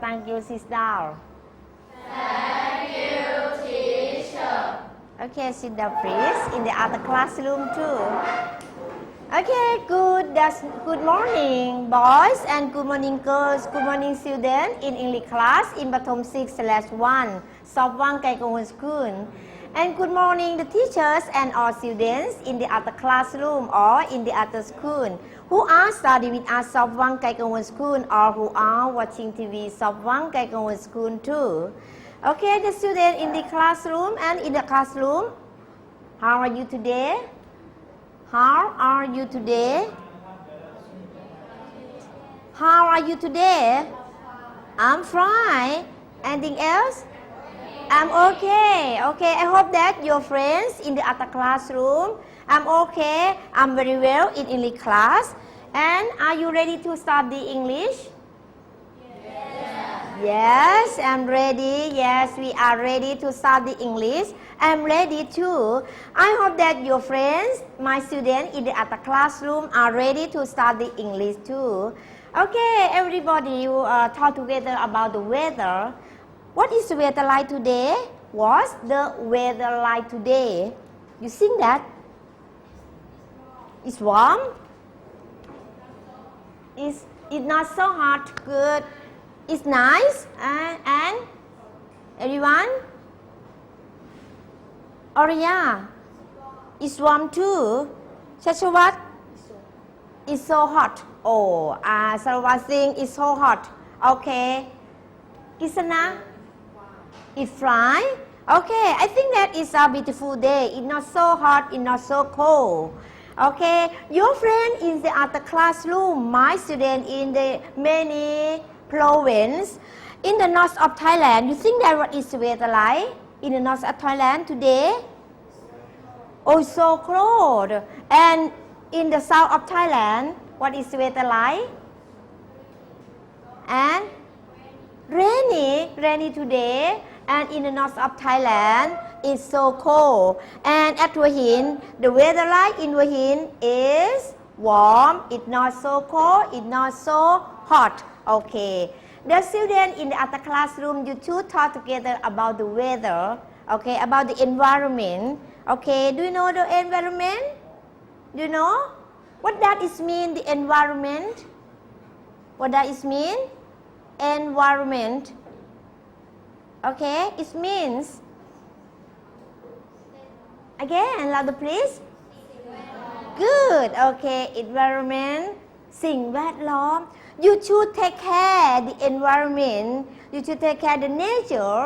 Thank you. Down. Thank you, teacher. Okay, sit down, please. In the other classroom too. Okay, good. That's good morning, boys, and good morning, girls. Good morning, students in English class in Batom 6 slash 1, Sopwang Kaikong School. And good morning, the teachers and all students in the other classroom or in the other school who are studying with us Sopwang Kaikong School or who are watching TV Sopwang Kaikong School too. Okay, the student in the classroom and in the classroom, how are you today? How are you today? How are you today? I'm fine. Anything else? I'm okay. Okay, I hope that your friends in the other classroom, I'm okay. I'm very well in English class. And are you ready to study English? Yes, yes, I'm ready. Yes, we are ready to study English. I'm ready too. I hope that your friends, my students in the classroom are ready to study English too. Okay, everybody, you uh, talk together about the weather. What is the weather like today? What's the weather like today? You sing that? It's warm? It's, it's not so hot. Good. It's nice. And, and everyone? Oriya, it's warm too. Shashwat, it's so hot. Oh, uh, Sarawat Singh, it's so hot. Okay. Isana, it's fine. Okay, I think that is a beautiful day. It's not so hot, it's not so cold. Okay, your friend in the other classroom, my student in the many province in the north of Thailand. You think that what is the weather like in the north of Thailand today? Oh, it's so cold. And in the south of Thailand, what is the weather like? And rainy, rainy today. And in the north of Thailand, it's so cold. And at Hua Hin, the weather like in Hua Hin is warm. It's not so cold. It's not so hot. Okay. The students in the other classroom, you two talk together about the weather. Okay, about the environment. Okay, do you know the environment? Do you know? What that is mean, the environment? What that is mean? Environment. Okay, it means. Again, louder please. Good. Okay, environment สิ่งแวดล้อม you should take care the environment you should take care the nature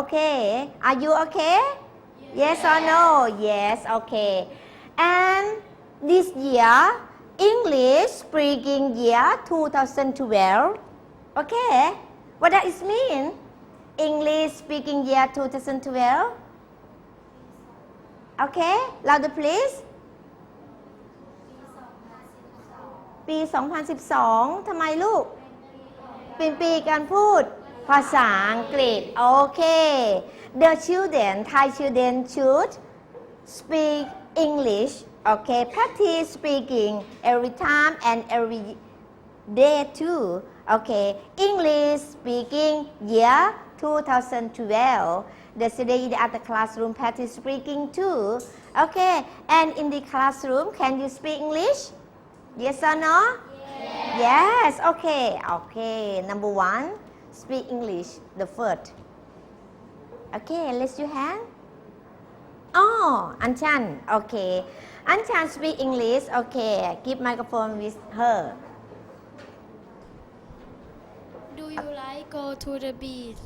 okay are you okay yes or no yes okay and this year English speaking year 2012 okay what does it mean English speaking year 2012 Okay louder please ปี 2012 ทำไมลูก เป็นปีการพูดภาษาอังกฤษ โอเค The children Thai children should speak English okay practice speaking every time and every day too okay English speaking year 2012 the student in the other classroom practice speaking too okay and in the classroom can you speak English Yes or no? Yes. Yes. Okay. Okay. Number one, speak English. The first. Okay. Raise your hand. Oh, Anchan. Okay. Anchan speak English. Okay. Give microphone with her. Do you like go to the beach?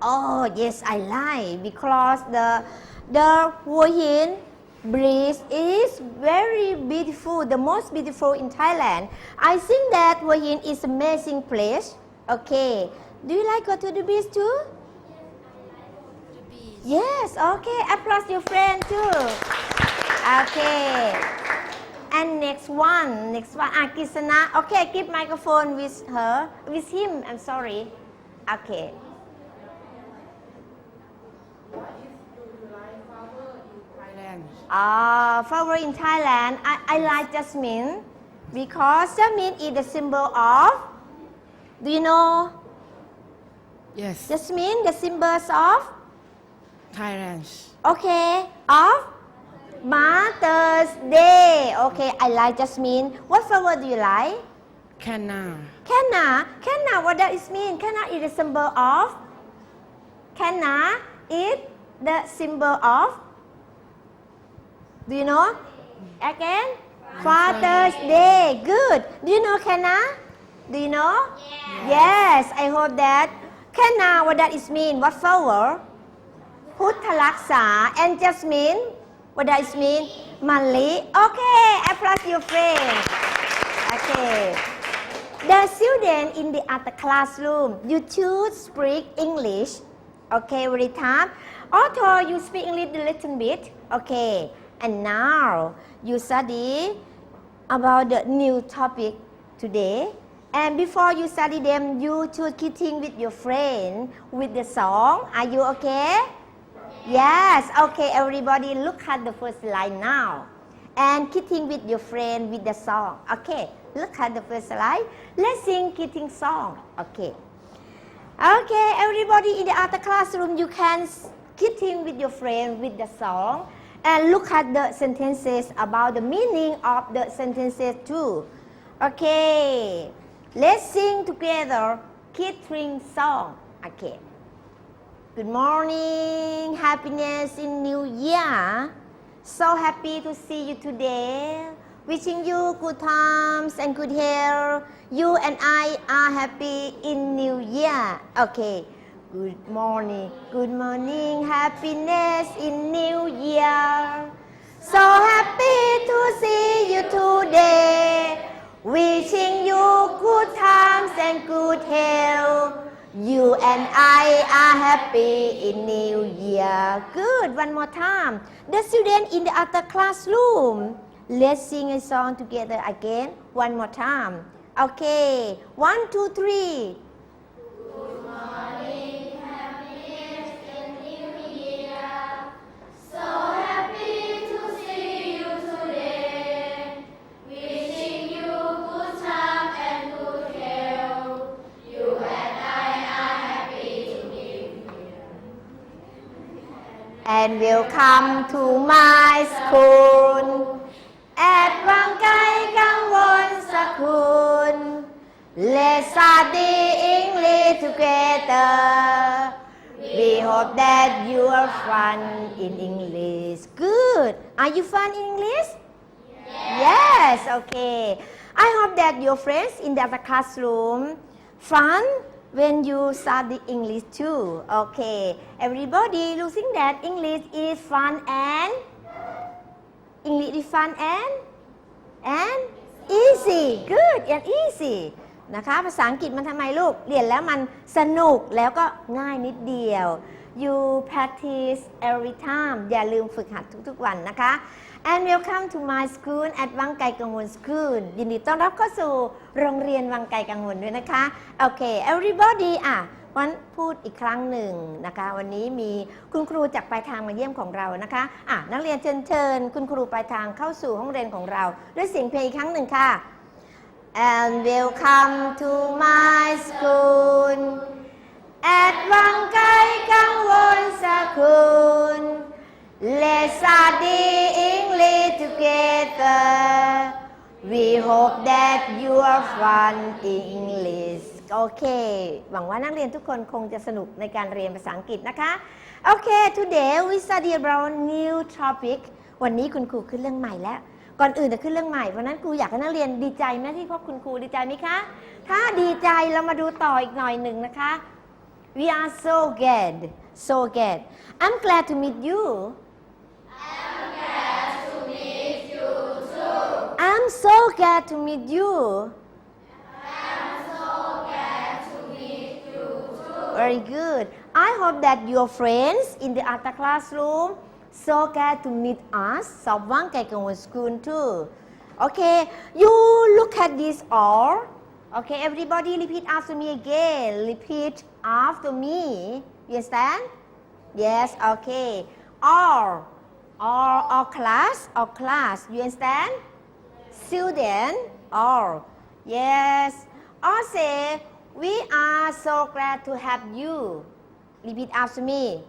Oh yes, I like because the the Hua bridge is very beautiful, the most beautiful in Thailand. I think that Hua is amazing place. Okay, do you like go to the beach too? Yes. Okay, applause your friend too. Okay. And next one, next one, ah, Kisana. Okay, give microphone with her, with him. I'm sorry. Okay. Ah, flower in Thailand. I, I like jasmine because jasmine is the symbol of. Do you know Yes. Jasmine the symbols of Thailand. okay of Mother's Day okay I like Jasmine what flower do you like Canna. Canna Canna what does it mean Canna is the symbol of Canna is the symbol of do you know? Again? Father's Day. Good. Do you know Kenna? Do you know? Yes. yes. I hope that. Kenna, what does it mean? What flower? Puttalaksa. And Jasmine, what does it mean? Mali. Okay. Applause your friend. Okay. The student in the other classroom, you should speak English. Okay, very time. Although you speak English a little bit. Okay and now you study about the new topic today and before you study them you should keeping with your friend with the song are you okay Yes, okay, everybody look at the first line now. And keeping with your friend with the song. Okay, look at the first line. Let's sing keeping song. Okay. Okay, everybody in the other classroom, you can keeping with your friend with the song. And look at the sentences about the meaning of the sentences too. Okay, let's sing together keeping song. Okay. Good morning, happiness in New Year. So happy to see you today. Wishing you good times and good health. You and I are happy in New Year. Okay. Good morning, good morning, happiness in New Year. So happy to see you today. Wishing you good times and good health. You and I are happy in New Year. Good. One more time. The student in the other classroom. Let's sing a song together again. One more time. Okay. One, two, three. and will come to my school at Bangkai Gangwon Sakun. Let's study English together. We hope that you are fun in English. Good. Are you fun in English? Yes. yes. Okay. I hope that your friends in the other classroom fun when you study English too okay everybody you think that English is fun and English is fun and and easy good and easy นะคะภาษาอังกฤษมันทำไมลูก เรียนแล้วมันสนุกแล้วก็ง่ายนิดเดียว you practice every time อย่าลืมฝึกหัดทุกๆวันนะคะ and welcome to my school at วังไกกังวล school ยินดีต้อนรับเข้าสู่โรงเรียนวังไกกังวลด้วยนะคะ โอเค everybody อะวันพูดอีกครั้งหนึ่งนะคะ วันนี้มีคุณครูจากปลายทางมาเยี่ยมของเรานะคะอะนักเรียนเชิญเชิญ คุณครูปลายทางเข้าสู่ห้องเรียนของเรา ด้วยเสียงเพลงอีกครั้งหนึ่งค่ะ and welcome to my together we hope that you are fun in English โอเค หวังว่านักเรียนทุกคนคงจะสนุกในการเรียนภาษาอังกฤษนะคะ โอเค today we study about new topic วันนี้คุณครูขึ้นเรื่องใหม่แล้ว ก่อนอื่นจะขึ้นเรื่องใหม่เพราะนั้นครูอยากให้นักเรียนดีใจไหมที่พบคุณครูดีใจไหมคะ ถ้าดีใจเรามาดูต่ออีกหน่อยหนึ่งนะคะ we are so glad so glad I'm glad to meet you I'm so glad to meet you. Very good. I hope that your friends in the other classroom so glad to meet us. Someone can go to school too. Okay, you look at this all. Okay, everybody repeat after me again. Repeat after me. You understand? Yes, okay. All, all, all class, all class. You understand? Student, all. Oh, yes. All say We are so glad to have you. Repeat after me.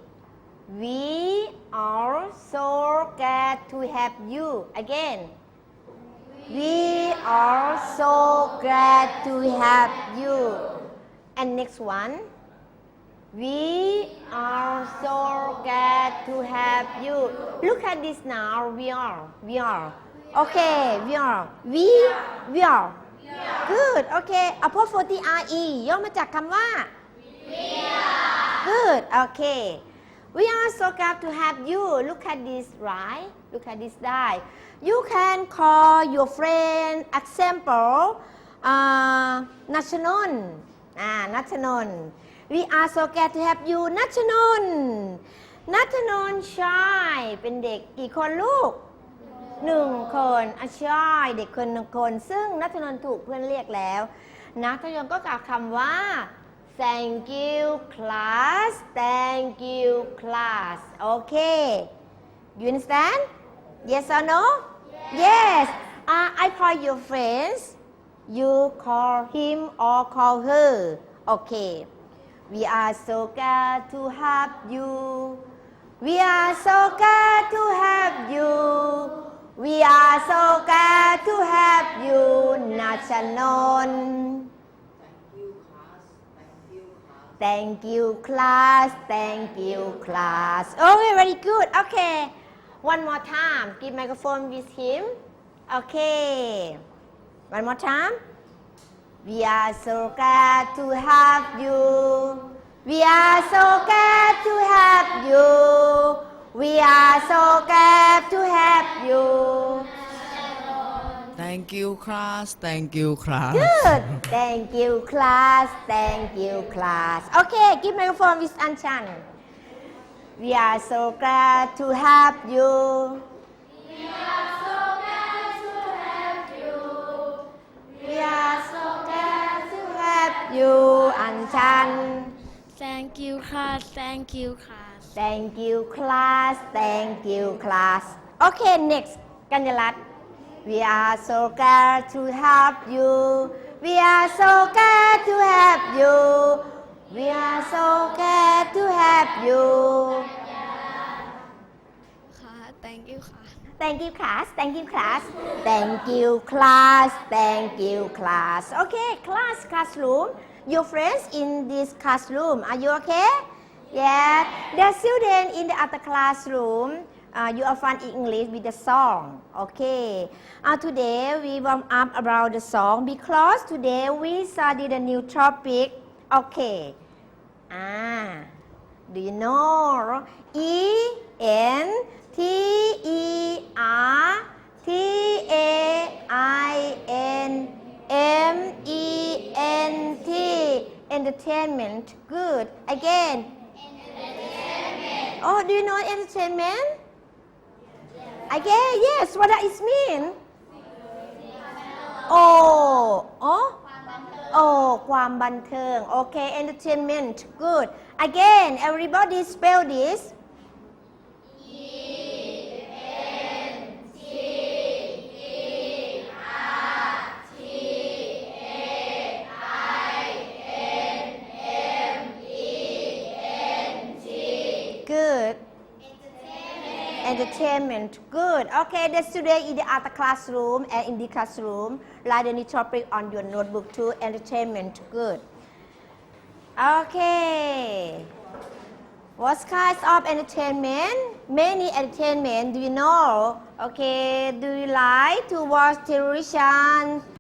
We are so glad to have you. Again. We are so glad to have you. And next one. We are so glad to have you. Look at this now. We are. We are. Okay. We are. We. We are. Good. Okay. Apostrophe re ย่อมาจากคำว่า Good. Okay. We are so glad to have you. Look at this, right? Look at this die. You can call your friend example uh, นัชนนท์อ่านัชนนท์ We are so glad to have you นัชนนท์นัชนนท์ชายเป็นเด็กกี่คนลูก หนึ่งคนอาชายเด็กคนหนึ่งคน ซึ่งนัทนนท์ถูกเพื่อนเรียกแล้ว นัทนนท์ก็กล่าวคำว่า thank you class thank you class โอเค you understand yes or no yes uh, I call your friends you call him or call her okay we are so glad to have you we are so glad to have you We are so glad to have you, Nachanon. Thank you, class. Thank you, class. Thank you, class. Okay, very good. Okay. One more time. Give microphone with him. Okay. One more time. We are so glad to have you. We are so glad to have you. We are so glad to have you. Thank you class Thank you class Good. Thank you, class. Thank you, class. Okay, give microphone with Anchan. We are so glad to have you. We are so glad to have you, We are so glad to have you, Anchan. Thank you class Thank you class Thank you, class. Thank you, class. Okay, next, Kanyalat. We are so glad to have you. We are so glad to have you. We are so glad to have you. ค่ะ Thank you ค่ะ Thank you, class. Thank you, class. Thank you, class. Thank you, class. Okay, class, classroom. Your friends in this classroom, are you okay? Yeah. The student in the other classroom, uh, you are fun English with the song. Okay. Uh, today we warm up about the song because today we study the new topic. Okay. Ah. Do you know E N T E R T A I N M E N T entertainment good again oh do you know entertainment again yes what does it mean oh oh โอ้ความบันเทิง โอเค entertainment good again everybody spell this Entertainment. Good. Okay the student in the other classroom and in the classroom write any topic on your notebook too entertainment. Good. Okay. What kinds of entertainment? Many entertainment. Do you know? Okay do you like to watch television